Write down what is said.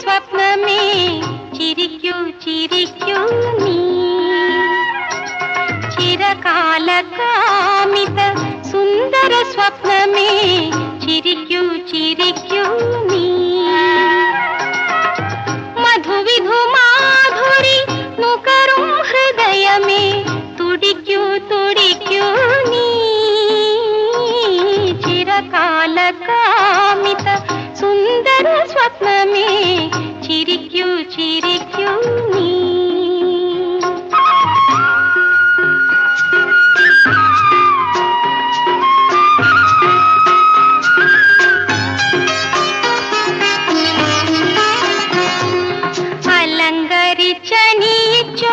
स्वप्न में चिरी चिरिक्यू नी चिरकाल कामित सुंदर स्वप्न में चिरी चिरिक्यू नी मधु विधु माधुरी मुकरुं हृदय में तुड़िक्यू तुड़िक्यू नी चिरकाल कामित सुंदर स्वप्न में चिरिक्यू चिरिक्यू नी अलंगरी चनी चो